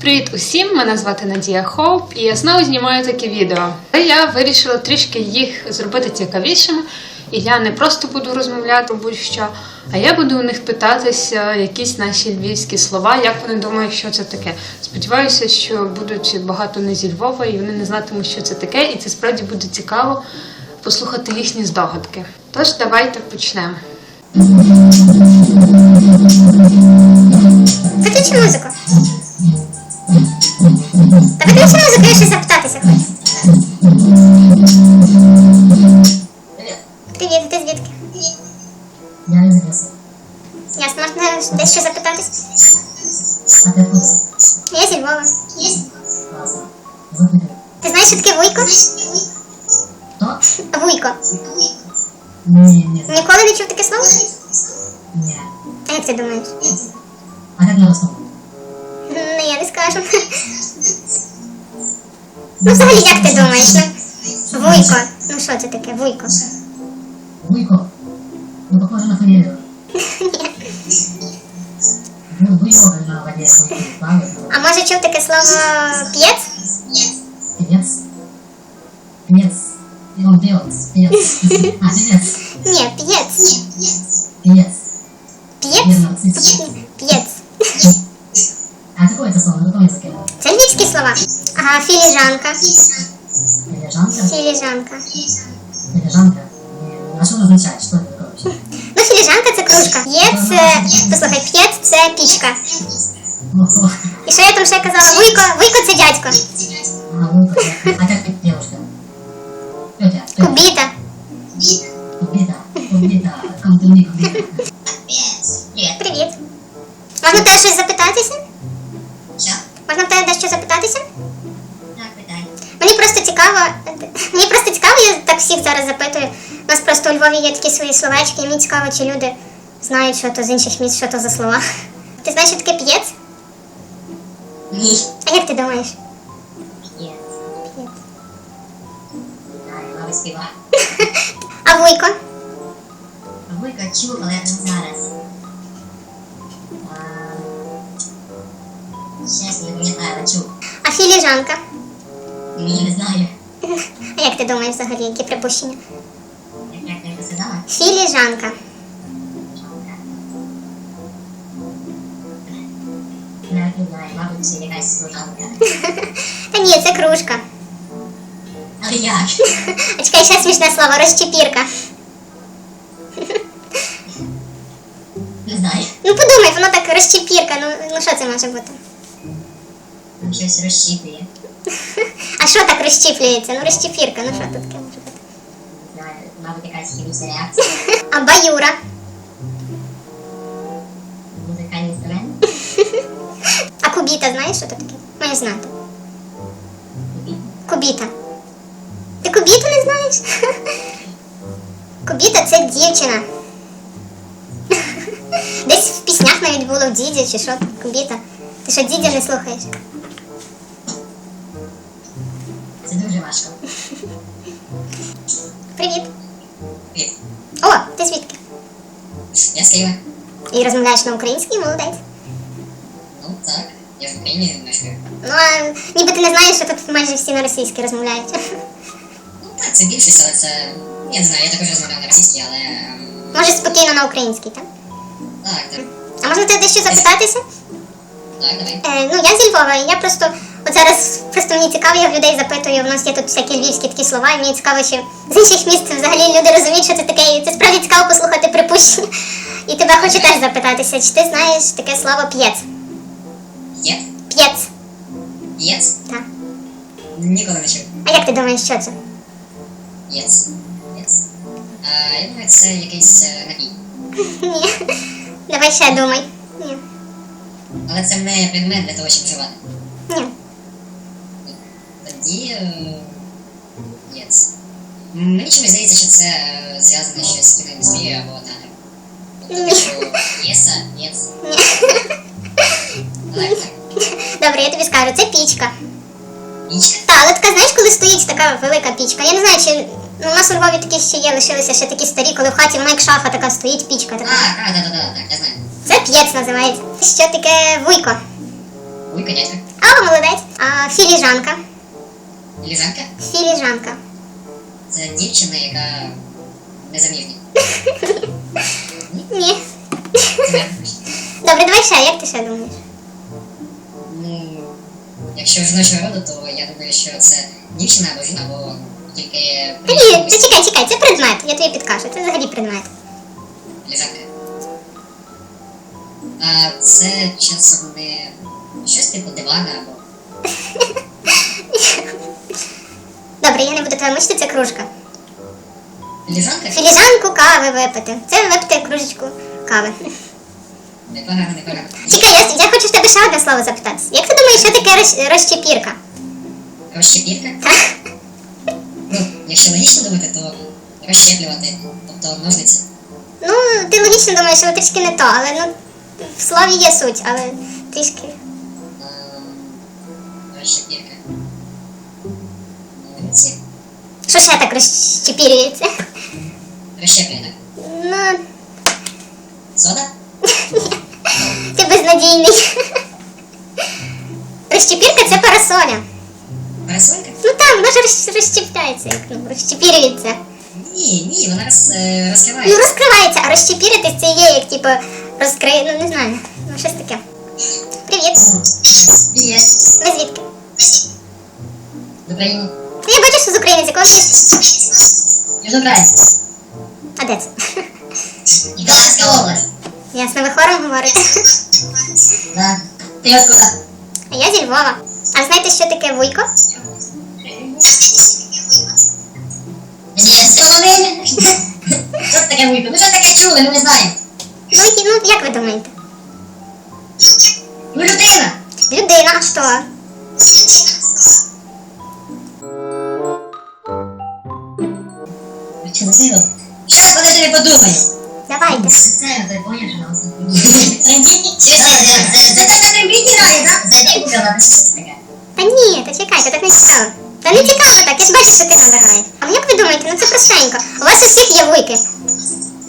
Привіт усім! Мене звати Надія Хоуп, і я знову знімаю таке відео. Я вирішила трішки їх зробити цікавішими, і я не просто буду розмовляти будь-що, а я буду у них питатися якісь наші львівські слова, як вони думають, що це таке. Сподіваюся, що будуть багато не зі Львова, і вони не знатимуть, що це таке, і це справді буде цікаво послухати їхні здогадки. Тож давайте почнемо. Виключи музику. Та виключи музику, я ще запитатися. Привет. Привіт, ти звідки? Я из леса. Ясно, можна дещо запитатись? А ты откуда? Я зі Львова. Ти знаєш, що таке вуйко? Кто? Вуйко. Не, не знаю. Ніколи не чув таке слово? Не. А як ти думаєш? А как на русском? Ну, я не скажу. Ну, взагалі, як ти думаєш? Ну, вуйко. Ну, що це таке? Вуйко. Вуйко. Ну, похоже на фамилию. Ну, Вуйко на воде плавает. А може чув таке слово п'єць? Певец. Певец. И он певец. Певец. А, певец. Ні, п'єць. Певец. П'єць? Верно, цифра. П'єць. А какое это слово? На каком языке? Це львівські слова. Ага, філіжанка. Филижанка? Філіжанка. Филижанка? Не, А что оно означает? Что это такое вообще? Ну, філіжанка це кружка. П'єць це, послухай, п'єць це пічка. Ну, слово. І що я там ще казала? Вуйко, вуйко це дядько. А, Вуйко. А как девушка? Тетя. тетя. Кубіта. Убита. Убита. Комтуни, кубита. Привіт. Можна в тебе щось всіх зараз запитую. У нас просто у Львові є такі свої словечки, і мені цікаво, чи люди знають, що то з інших міст, що то за слова. Ти знаєш, що таке п'єць? Ні. А як ти думаєш? П'єць. Мама співа. А вуйко? Чув, але не зараз. Чесно, не пам'ятаю, чув. А філіжанка? Ні, не знаю. А як ти думаєш взагалі, які припущення? Філіжанка. Та ні, це кружка. Але як? А чекай, ще смішне слово, розчепірка. Не знаю. Ну подумай, воно так розчепірка. Ну, ну що це може бути? Щось розчіпує. Що так розщіплюється? Ну розчепірка, ну що тут таке може бути? Мабуть, якась хімічна реакція. А баюра. Музикальний інструмент. А кубіта, знаєш, що це таке? Маєш знати. Кубіта. Ти кубіту не знаєш? Кубіта це дівчина. Десь в піснях навіть було в діді чи що кубіта. Ти що дідя не слухаєш? Це дуже важко. Привіт. Привіт. О, ти звідки? Я з Києва. І розмовляєш на українській, молодець. Ну, так. Я в Україні мешкаю. Ну, а ніби ти не знаєш, що тут майже всі на російській розмовляють. Ну, так, це більшість, але це... Я не знаю, я також розмовляв на російській, але... ем, Може спокійно на українській, так? Так, так. А можна тебе дещо запитатися? Так, давай. Е, ну, я зі Львова, і я просто от зараз просто мені цікаво, я в людей запитую, в нас є тут всякі львівські такі слова, і мені цікаво, чи з інших міст взагалі люди розуміють, що це таке, і це справді цікаво послухати припущення. І тебе хочу теж запитатися, чи ти знаєш таке слово п'єць? Є? П'єць, Єц? так. Ніколи не чув. А як ти думаєш, що це? Єц. Єц. Я думаю, це якийсь е, напій. Ні. Давай ще думай. Ні. Але це не предмет для того, щоб вживати. Ні. Тоді... е, Єц. Мені чомусь здається, що це е, зв'язане щось з кіноіндустрією або театром. Тобто, єса. Ні. Так, так. Добре, я тобі скажу, це пічка. Пічка. Та, але така, знаєш, коли стоїть така велика пічка. Я не знаю, чи ну, у нас у Львові такі ще є, лишилися ще такі старі, коли в хаті вона як шафа така стоїть, пічка А, така. так, так, так, так, я знаю. Це п'єць називається. Що таке вуйко? Вуйка, дядька. А, молодець. А, філіжанка. Лізанка. Філіжанка. Це дівчина, яка незаміжня. Ні. Добре, давай ще, як ти ще думаєш? Ну, якщо жіночого роду, то я думаю, що це дівчина або жінка, або тільки Та ні, ти чекай, чекай, це предмет, я тобі підкажу, це взагалі предмет. лізанка. А це часом не щось типу дивана або. Добре, я не буду тебе мучити, це кружка. Ліжанка? Філіжанку кави випити. Це випити кружечку кави. Непогано, непогано. Чекай, я, я хочу в тебе ще одне слово запитати. Як ти думаєш, що таке роз, розчепірка? Розщепірка? Так? Ну, якщо логічно думати, то розщеплювати, тобто ножниці. Ну, ти логічно думаєш, що трішки не то, але ну, в слові є суть, але трішки. А, Що ще так розчепірюється? Розщеплює. Ну, Сода? ти безнадійний. Розчепірка це парасоля. Парасолька? Ну там, вона ж роз- розщепляється, як ну, розчепірюється. Ні, ні, вона роз, е, Ну розкривається. розкривається, а розчепіритись це є, як типу розкрий, ну не знаю, ну щось таке. Привіт. Привіт. Ви звідки? України. Ну, я бачу, що з України, з якого ти? Южноукраїнська. А де це? Ніколаївська область. Ясно, ви хором говорите. Да. Ти откуда? А я зі Львова. А знаєте, що таке вуйко? Ні, з. Що таке вуйко? Ну що таке чули, ми не знаємо. Ну, ну як ви думаєте? Ну людина. Людина, а що? Силу? Щас подожди, не подумаю. Давайте. Це ти поняв, що нас Це це трембіті так? Таке? Та ні, та чекайте, так не цікаво. Та не цікаво так, я ж бачу, що ти набираєш. А як ви думаєте, ну це простенько. У вас у всіх є вуйки.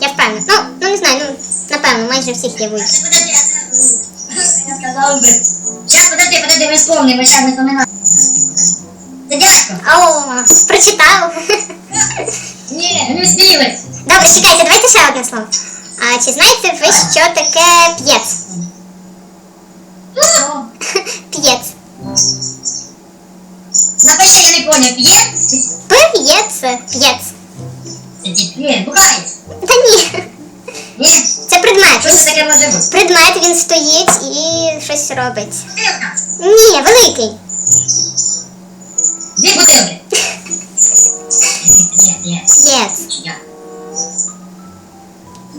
Я впевнена. Ну, ну не знаю, ну напевно, майже у всіх є вуйки. Я. Щас, подожди, подожди, ми ми щас не пам'ятаємо. Дядько. О, прочитав. Ні, не встигли. Добре, чекайте, давайте ще одне слово. А чи знаєте ви, що таке п'єц? П'єц. Напиши, я не поняв, п'є? П'єц, п'єц. Це дітей. Та ні, Ні, це предмет. що це таке може бути? Предмет, він стоїть і щось робить. Ні, великий. Дві П'єц. я.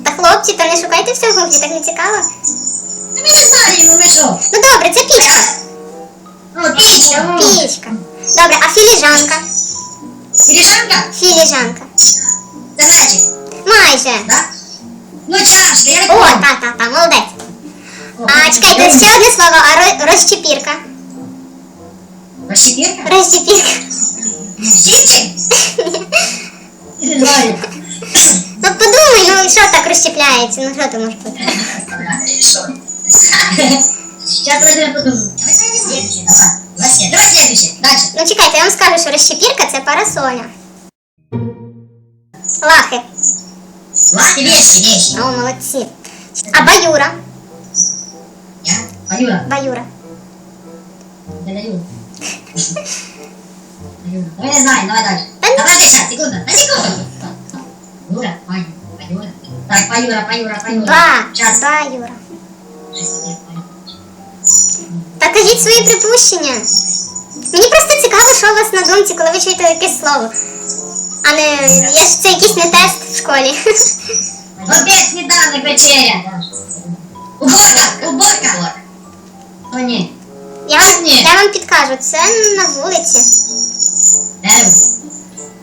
Та хлопці, та не шукайте все в так не цікаво. Та ми не знаємо, ми що? Ну добре, це пічка. Ну, пічка, ну. Пічка. Добре, а філіжанка? Філіжанка? Філіжанка. Це глечик, Майже. так? Ну, чашка, я не О, понял. та, та, та, молодець. А чекайте, ще одне слово, а ро- розчепірка. Розщепірка? Розчепірка. Щіпчик? Не знаю. Ну подумай, ну що так розщепляється, ну що це може бути? Сейчас подожди, подумаю. Давай следующий. Давай следующий. Дальше. Ну чекайте, я вам скажу, що розчепірка це парасоля. Лахи. Ладно, вещи, вещи. О, молодці. А баюра? Я? Аюра. Баюра. Да, Аюра. Давай не знаю, давай дальше. Да ну- Да подожди, сейчас, секунду. Да секунду. Юра, Аю, Аюра. Так, Паюра, Паюра, Паюра. Ба. Сейчас. Баюра. Та кажіть свої припущення. Мені просто цікаво, що у вас на думці, коли ви чуєте якесь слово. А не я ж це якийсь не тест в школі. Обед, сніданок, вечеря. Уборка, уборка. О, ні. Я вам, Ні. я вам підкажу, це на вулиці. Дерево.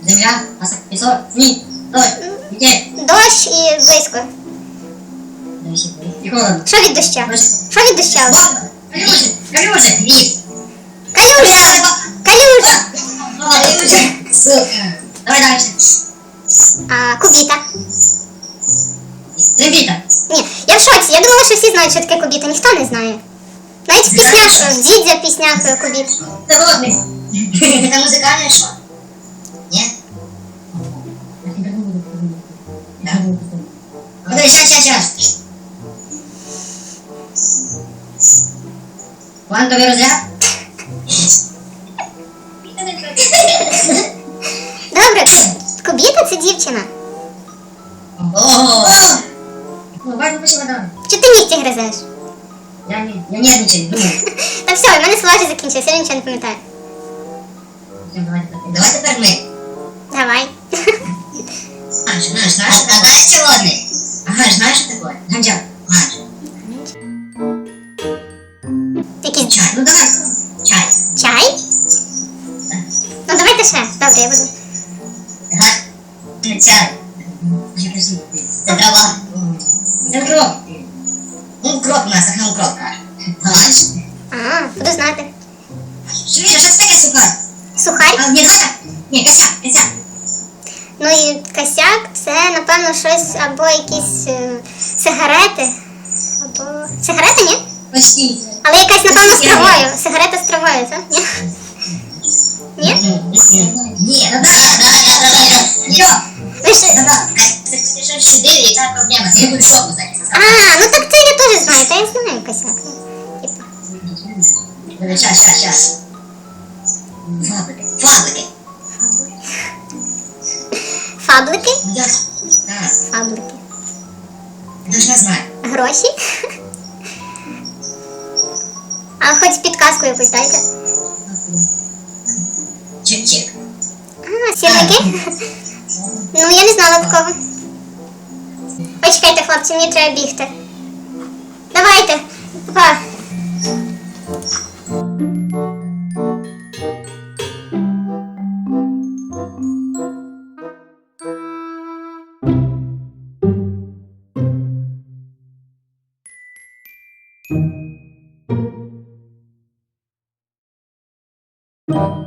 Земля, пасок, пісок, сніг, дощ, вітер. Дощ і близько. І холодно. Що від доща? Що від доща? Ладно, Калюжи, калюжи, ліс. Калюжа! Калюжа! Сука. Давай дальше. А, кубіта. Трембіта. Ні, я в шоці. Я думала, що всі знають, що таке кубіта. Ніхто не знає. Навіть в піснях, в дідзя піснях е, кубіт. Заводник. Это музыкальное шоу? Нет? Да. Подожди, сейчас, сейчас, сейчас. Квантовый разряд? Добре, кубіта це дівчина. О! Ну, важно почему да. Чи ти нігті гризеш? Я не, я нервничаю, думаю. Та все, в мене слова вже закінчилися, я нічого не пам'ятаю. Давай тепер ми. Давай. Знаешь, знаешь, знаешь, а знаешь червоный? Ага, знаешь, что такое? Гамджа, знаешь. Якийсь Чай, ну давай. Чай. чай? Ну давайте ще. Добре, я буду. Ага. Чай. Це трава. Це укроп. Ну, укроп у нас, так на укроп? А, буду знати. Що видиш, що це таке сухар? Сухарь? А, ні, давай. Ні, косяк, косяк. Ну і косяк це, напевно, щось або якісь е, сигарети. Або. Сигарети, ні? Почти. Але якась, напевно, з травою. Сигарета з травою, так? Ні? Ні? Ні, да, да, да, да, да. Нічого. Ви ж- Да, да. Це щось чотири, яка проблема? Це я буду шоку зараз. А, ну так це я теж знаю, та я знаю косяк. Типа. Щас, щас, щас. Фабрики. Фабрики. Фаблики? Я... Так, Фаблики. я должна знати. Гроші? А хоч підказку якусь дайте. Чик-чик. А, сірники? Ну, я не знала такого. Ой, чекайте, хлопці, мені треба бігти. Давайте. Па. Thank